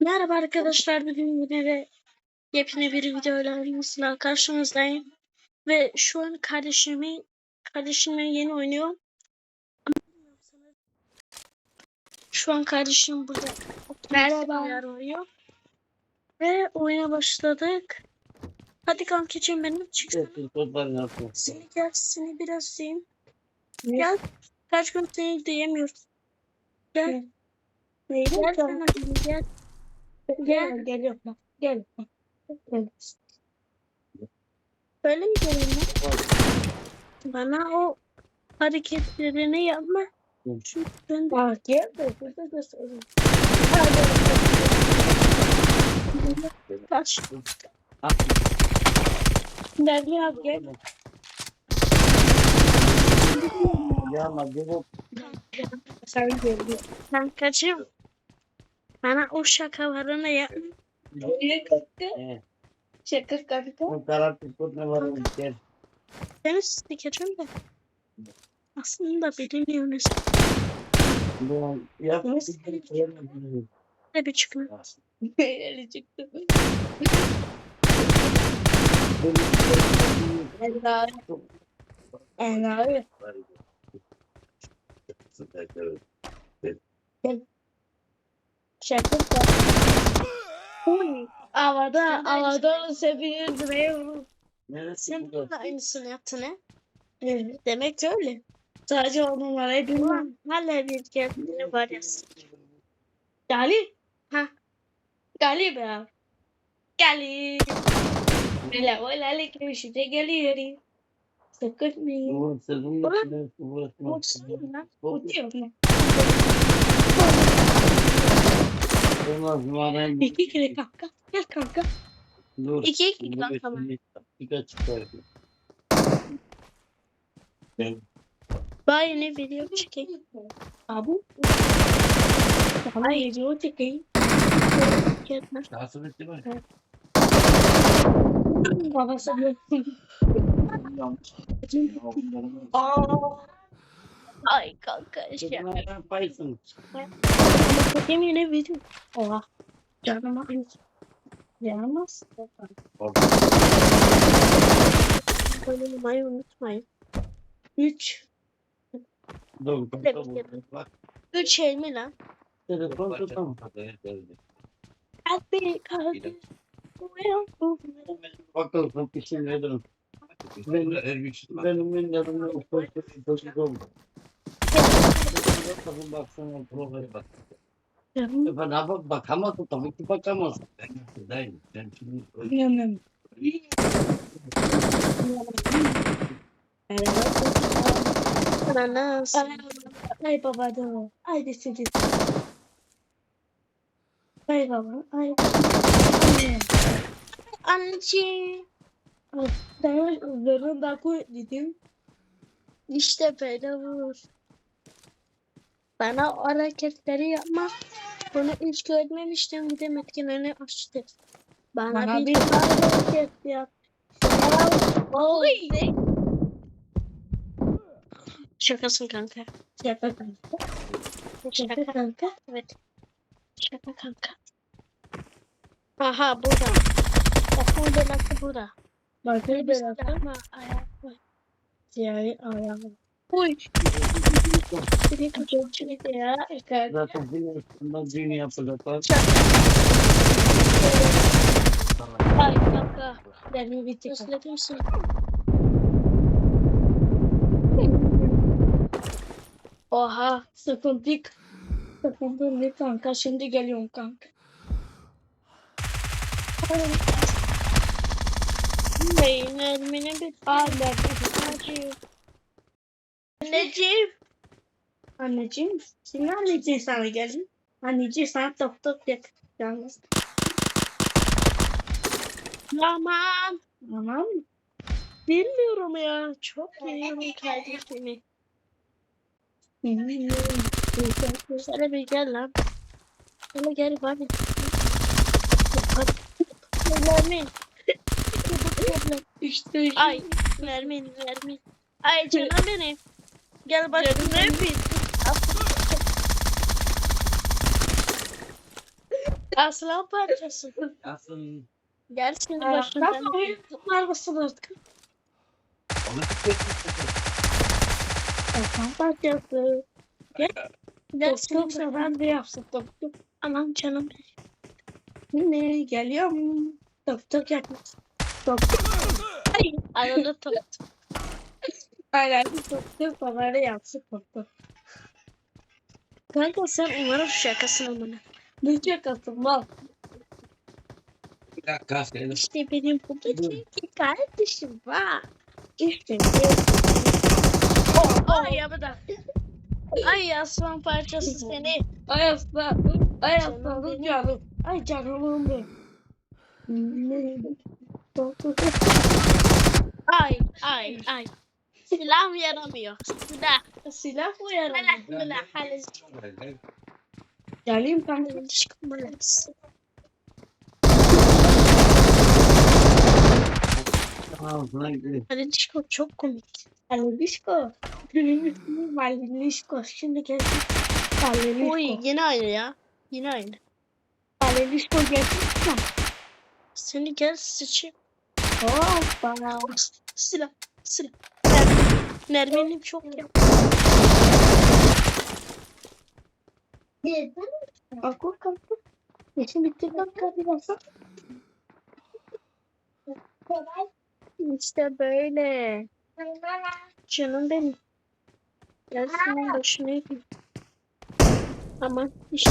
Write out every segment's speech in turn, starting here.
Merhaba arkadaşlar bugün yine de yepyeni bir videoyla karşınızdayım. Ve şu an kardeşimi kardeşimle yeni oynuyor. Şu an kardeşim burada. Merhaba. oynuyor. Ve oyuna başladık. Hadi kankacığım benim çıksana. Seni gel seni biraz diyeyim. Gel. Kaç gün seni diyemiyoruz. Gel. Neydi? Gel Gel, sana gel. gel, bak. Gel. Gel. Böyle mi gelin? Bana o hareketlerini yapma. Çünkü ben de Bak gel de burada göstereyim. kaç. Derli abi gel. Sen gel. Ben kaçayım. Bana o şakalarını yapma. Ne kanka? Şaka kanka. Seni sikeceğim de. Aslında bilmiyorsunuz. Ne bir çıkın. Eli çıktı. Enayi. Enayi. Şaka kanka. Uy. Havada, Sen de havada onu seviyor direğe vurur. Sen de aynısını yaptın he. Evet. Demek öyle. Sadece o numarayı bilmem. Hala bir kendini var ya. Gali. Ha. Gali be abi. Gali. Bela bola le işte geliyor. Sakın mı? Baksana lan. Uçuyor mu? İki kere kanka. Gel kanka. İki iki kanka ben. Bari ne video çekeyim. Abi. Sana video çekeyim. Gelme. Babası Aa. Ay kanka şey. Bakayım yine video. Oha. Canıma. Abone olmayı unutmayın. 3. Üç el mi lan? Hadi kaldı. Bakalım bir şey nedir? Benim minnerimle ufak bir çocuk oldu. Bakın baksana profile bak. Bana bak bakamazsın tabii ki bakamazsın. Ben değil. Ben şimdi Yanım. Ananas. Ay baba da. Ay de seni. Ay baba. Ay. Anne. Anneciğim. Ben üzerine daha dedim. İşte böyle vur. Bana o hareketleri yapma. Bunu hiç görmemiştim. Bir de metkinlerini açtı. Bana, Bana bir bir- hareket yap. Oy. Şakasın kanka. Şaka kanka. Şaka Şaka. kanka. Evet. Şaka kanka. Aha burada. Okul belası burada. Ama ayak koy. Siyahı ayağım. Uy. Bir kaçıyor çilek. Ya. Zaten dünya üstünden düğün yapılacak. Ay kanka. Dermi bitti. Özledim seni. Oha. Sıkıntık. Sıkıntı ne kanka? Şimdi geliyorum kanka. Bir Aa derdi. Anneciğim. Anneciğim. Anneciğim. Şimdi anneciğim sana gelin. Anneciğim sana top top yap. Yalnız. Tamam. Tamam mı? Bilmiyorum ya. Çok seviyorum kardeşimi. Bilmiyorum. Şöyle bir gel lan. Şöyle gel bari. Nermin. İşte Ay Nermin Nermin. Ay canım benim. Gel bak Canım Nermin. Aslan parçası. Aslında Gelsin Aa, başından. Ben oyun mısın artık? onu Aslan parçası. Gelsin Yoksa ben de yapsın doktor. Aman canım. Ne geliyor mu? Doktor yapmaz. Ay arada tuttum. Aynen bana ne yapsın doktor. Kanka sen umarım şakasın amına. Ne şakası mal. bir dakika. İşte benim buradaki kardeşim var. İşte. Ay ya bu da. Ay aslan parçası seni. Ay aslan. Ay benim. canım. Ay canım benim. Ay ay ay. Silah mı yaramıyor? Silah. Silah mı Silah yaramıyor? silah. Hadi Geleyim kanka. çıkmalıyız. Ağzına gidelim. Hadi çıkma çok komik. Alelişko. Benim ismim Alelişko. Şimdi gelsin. Alelişko. Oy yine aynı ya. Yine aynı. Alelişko gelsin. Seni gel sıçayım. Hoppa. Silah. Silah. Mermi- Merminim çok ya. Kalk kalk. İşin bitti kanka biraz. İşte böyle. Canım benim. Gel senin başına yapayım. Aman işte.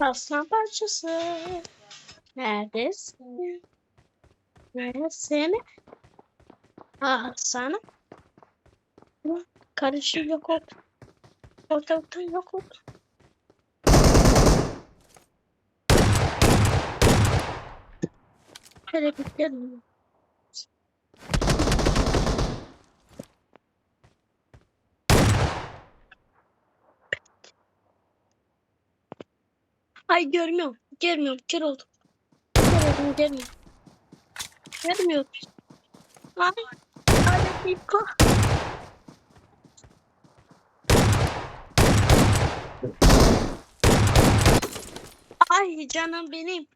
Aslan parçası. Neredesin? Neredesin? Ah sana. Karışım yok oldu. Ortalıktan yok oldu. Şöyle bir. Ay görmüyorum. Görmüyorum. Kör oldum. Kör oldum. Görmüyorum. Görmüyorum. Ay. Ay. Niko. Ay canım benim.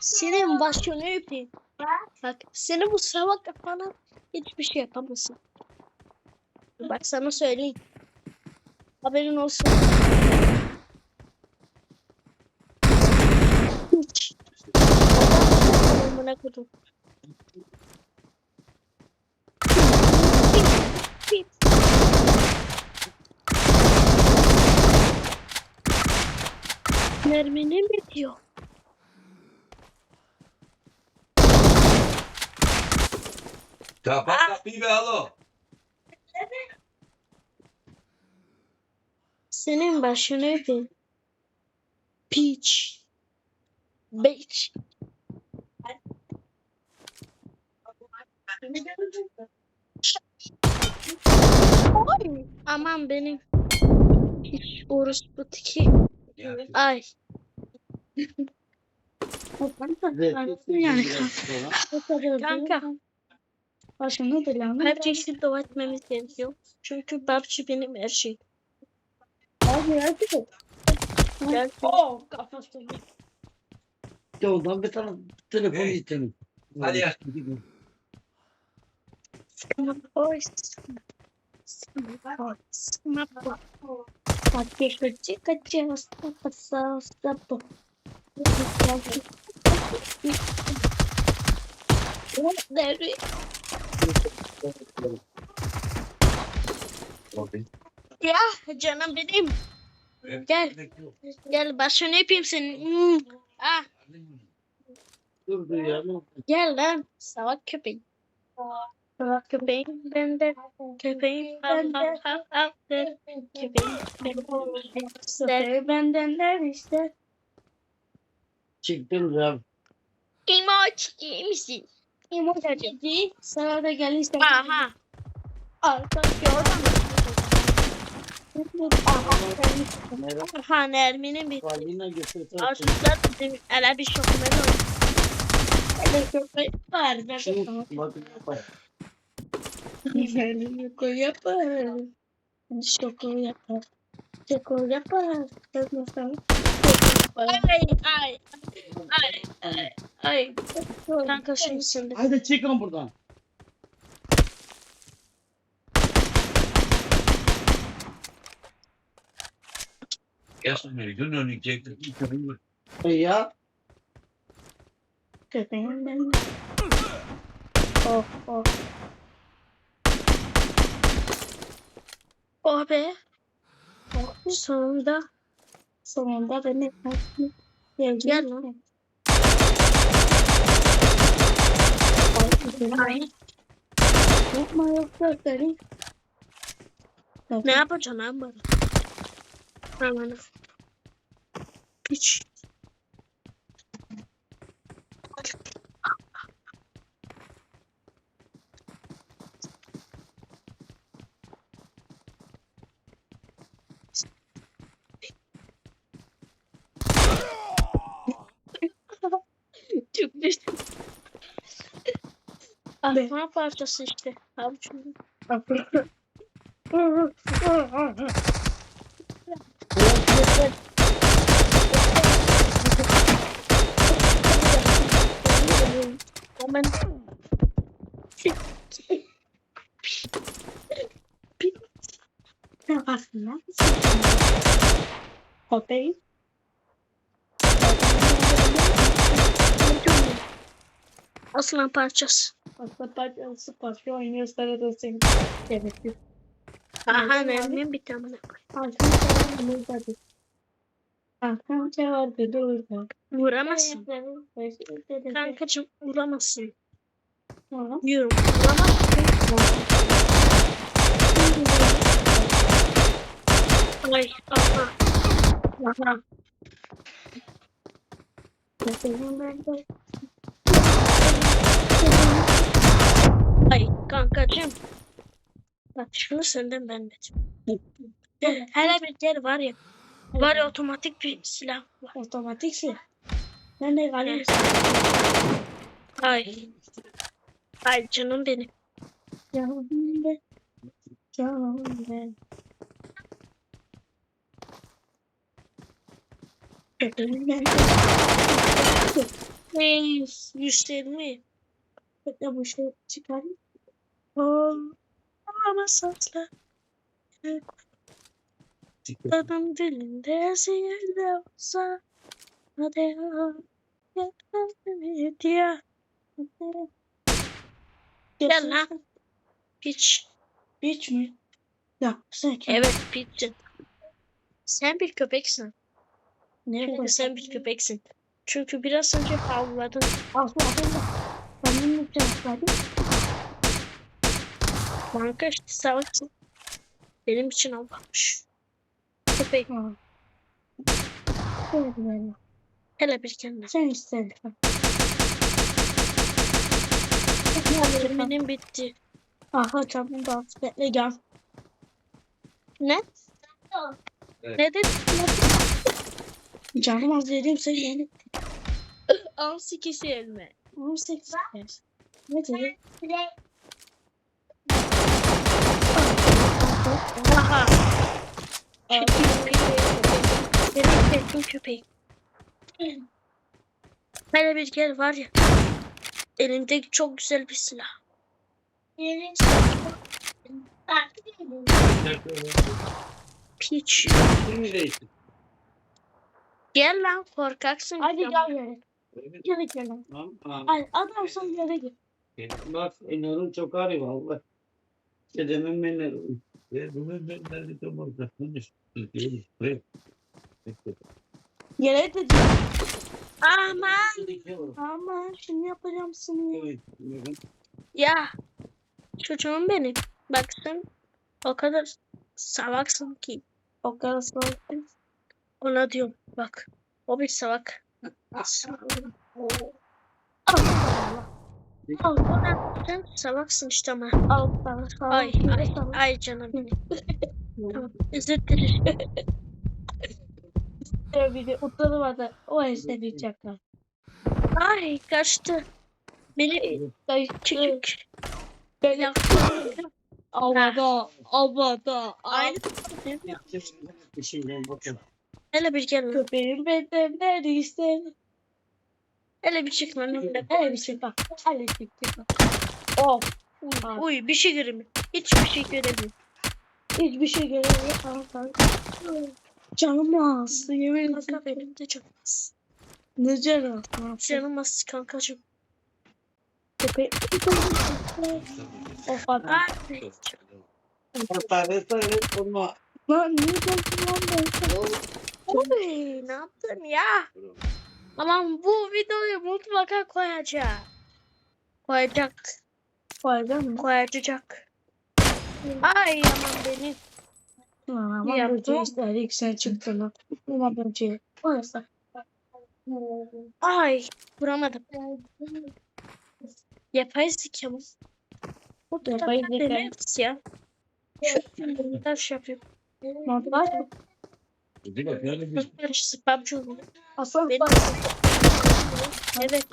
Senin başını öpeyim. Bak seni bu sabah kafana hiçbir şey yapamazsın. Bak sana söyleyeyim. Haberin olsun. Hiç. Amına kodum. Mermini mi diyor? Kapat kapıyı be alo. Senin başını öpeyim. Peach. Beach. Oy. Aman benim. Hiç orospu tiki. Ay. Yani Kanka. Başını belanı. PUBG'yi dua etmemiz gerekiyor. Çünkü PUBG benim her şeyim. Hadi hadi. Gel. Oh kafası. Ondan bir tane telefon istedim. Hadi ya. Sıkma boy. Sıkma boy. Hadi kaçı kaçı hasta hasta hasta bu. Devri. Ya canım benim. Gel. Gel başını öpeyim senin. Hmm. Ah, Dur dur ya. ne oldu? gel lan. Salak köpeğim. Köpeğim bende. Köpeğim hav hav der. Köpeğim bende. Sıfır benden işte. Çıktım ya. İmoç iyi misin? İmoç Dedi sana da gelirse. Aha. Arka mü? Merhaba. Aha Nermin'in bir. Arsızlar bizim ele bir şokmen oldu. Ele köpeği var. Ben Şunu bakın bak. Şoko yapar. Şoko yapar. Şoko yapar. Yapmasam. Ay ay ay ay ay. Kanka sen de. Hadi çıkın buradan. Gelsin beni. Gün önecektir. E Ya. Köpeğim ben. Oh oh. Oh be. Sonunda. Sonunda beni. Gel Gel lan. Yapma yoksa seni. Ne yapacaksın abi bana? Aman. Hiç. Çok düştüm. Ahma parçası işte. Abi. Ne yaparsın lan? Köpeğim. Aslan parçası. Asla parçası parça oynuyor sana da seni. Evet. Aha mermim bir tane. Arkan çağır burada. Arkan çağır dedi orada. Vuramazsın. Kankacım vuramazsın. Tamam. Yürü. Vuramazsın. Ay aha. Aha. Köpeğim ben de. Ay kankacım. Bak şunu senden ben dedim. Hele bir yer var ya. Var ya otomatik bir silah var. Otomatik silah. Ben de galiba Ay. Ay canım benim. canım be. Canım be. Köpeğim ben de. Hey, 120. Bekle bu şey çıkarayım. Ol. Ama satla. Adam dilinde zehirde olsa. Hadi ya. Yeter diye. Gel lan. Piç. Hiç mi? Ya sen kim? Evet piçsin. Sen bir köpeksin. Ne Çünkü sen bir köpeksin. Çünkü biraz önce havladın. Asla asla. Ben bunu yapacağım. Banka işte savaşsın. Benim için avlamış. Köpek. Ha. Şöyle böyle. Hele bir kendine. Sen istedin. Benim bitti. Aha tamam da bekle gel. Ne? Evet. Ne dedin? Canım az dedim sen yani. Al sikisi elime. 18 yaş. Ne dedi? Aha. Sevdiğim köpek. Hele bir kere var ya. Elinde çok güzel bir silah. Piç. Gel lan korkaksın. Hadi gel. Gel gel. Tamam. Tamam. Hadi adamsan yere gel. Bak enarın çok ağrıyor valla. Dedemin menleri. Dedemin menleri de burada. Buraya. Yere de Aman. Ama şimdi yapacağım seni. Ya. Çocuğum benim. Bak sen o kadar salaksın ki. O kadar soğuk. Ona diyorum bak. O bir salak. Al, ona- sen salaksın işte ama. Al sana sağ Ay ay ay canım benim. tamam özür dilerim. Bir de oturmadı. O esneyecekler. Ay kaçtı. Beni Ay küçük. böyle Havada, havada. Aynı. Hele bir gel. lan. Köpeğim benden neredeyse. Hele bir çık lan önümden. Hele bir şey bak. Hele bir şey bak. Oh. Uy. Uy bir şey göremiyorum. Hiçbir şey göremiyorum. Hiçbir şey göremiyorum. Canım az. Yemin ederim. benim de canım az. Ne canım? az? Canım az kankacığım. Köpeğim. Of. Sarı sarı olma. Lan niye geldin lan ben? Uy ne yaptın ya? Aman bu videoyu mutlaka koyacak. Koyacak. Mı? Koyacak. Ay aman benim. Lan ama Yaptım. böceği istedik sen çıktın lan. Ama böceği. Orası. Ay vuramadım. Yapay zeka mı? Bu da Yapay zeka. ya. Şu taş yapayım. Montaj mı? Değil mi? Yani bir Karışısı PUBG oluyor. Aslan Benim- bak. Evet.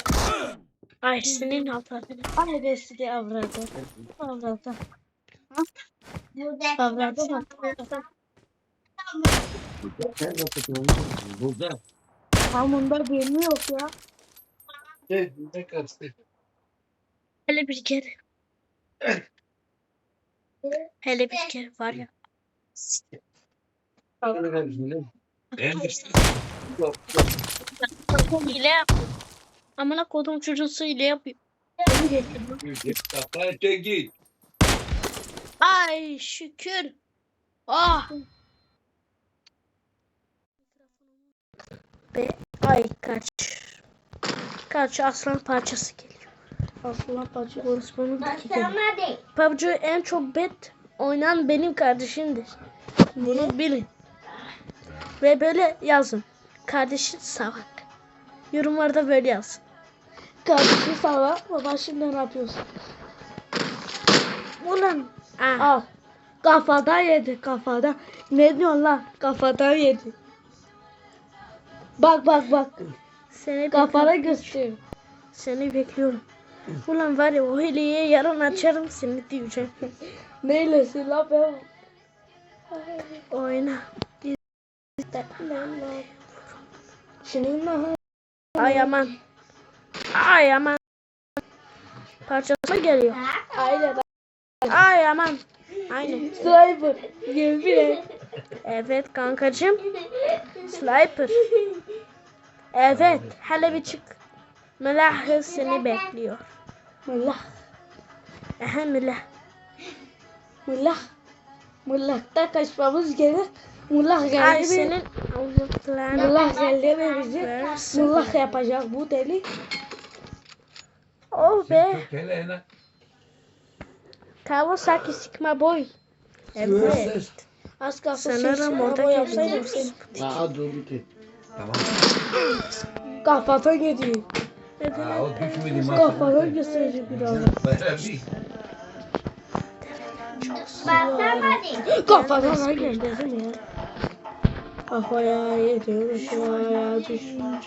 Ay senin altına. Ay besli avradı. Avradı. Avradı de tutuyorsun. Burada. Hamında birini yok ya. Ne, ne kastı? Hele bir kere. Hele bir kere var ya. İşte. Hile yapıyor. Amına kodum çocuğusu hile yapıyor. Ay şükür. Ah. Ve ay kaç. Kaç aslan parçası geliyor. Aslan parça. Konuşmanın dakika. PUBG en çok bet oynayan benim kardeşimdir. Bunu bilin. Ve böyle yazın. Kardeşin salak. Yorumlarda böyle yazın. Kardeşi sağla. Baba şimdi ne yapıyorsun? Ulan. Ah. Al. Kafadan yedi kafada. Ne diyorsun lan? Kafadan yedi. Bak bak bak. Seni Kafana bekliyorum. göster. Seni bekliyorum. Ulan var ya o hileyi yarın açarım seni diyeceğim. Neylesin lan ben? Oyna. Ay aman. Ay aman. Parçası geliyor. Aynen. Ay aman. Aynen. Sniper. Yemin. Evet kankacığım. Sniper. Evet. Hele bir çık. Melahı seni bekliyor. Mullah. Ehe melah. Mullah. Mullah'ta kaçmamız gerek. Mullah geldi mi? senin Allah'larına Mullah geldi mi bizi? Mullah yapacak bu deli. Oh be. Hele. Kawasaki Sigma Boy. Evet. Az kalsın Sanırım sen orada yapsaydım seni. Aa dur bitti. Tamam. Kafadan yedi. Aa o düşmedi Kafadan gösterecek bir adam. Kafadan lan Kafaya yedi, kafaya düşmüş.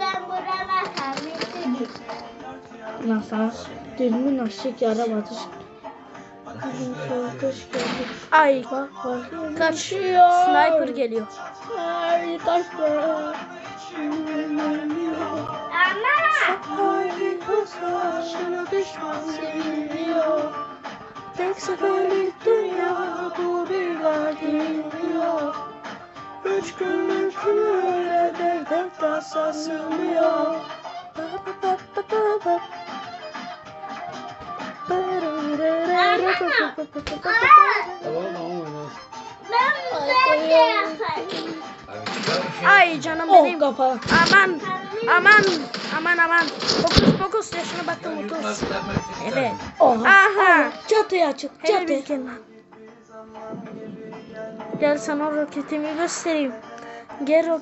Ben burama kalmıştım. Nasıl? Dilimi nasıl yaramadı Kış geldi. Ay kaçıyor. Sniper geliyor. Ay kaçma. Tek seferlik dünya bu bir geliyor. Üç günlük öyle derde tasa sığmıyor. Ay canım Oh benim. kafa. Aman aman aman aman. Fokus fokus yaşına baktım fokus. Evet. Oha. Aha. Çatıya çık Hele çatı. kere. Gel sana roketimi göstereyim. Gel ro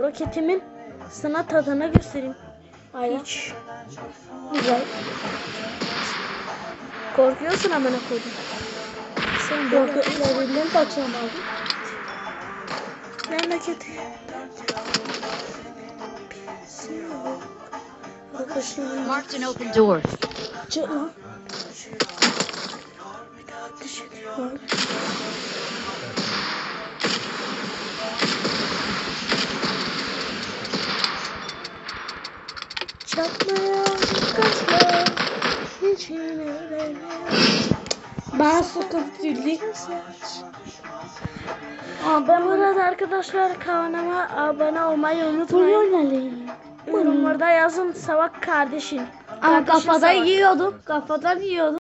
roketimin sana tadını göstereyim. Aynen. Hiç Güzel. korkuyorsun amına koydum. Sen Roketlerimden kaçamadım. memleketi. Arkadaşlar Marked an open door. Çık lan. ateş ediyor. Bana sıkıntı değil. Aa, ben burada arkadaşlar kanalıma abone olmayı unutmayın. Buyurun Yorumlarda yazın Savak kardeşin. Kardeşin kafadan Savak. yiyordum. Kafadan yiyordum.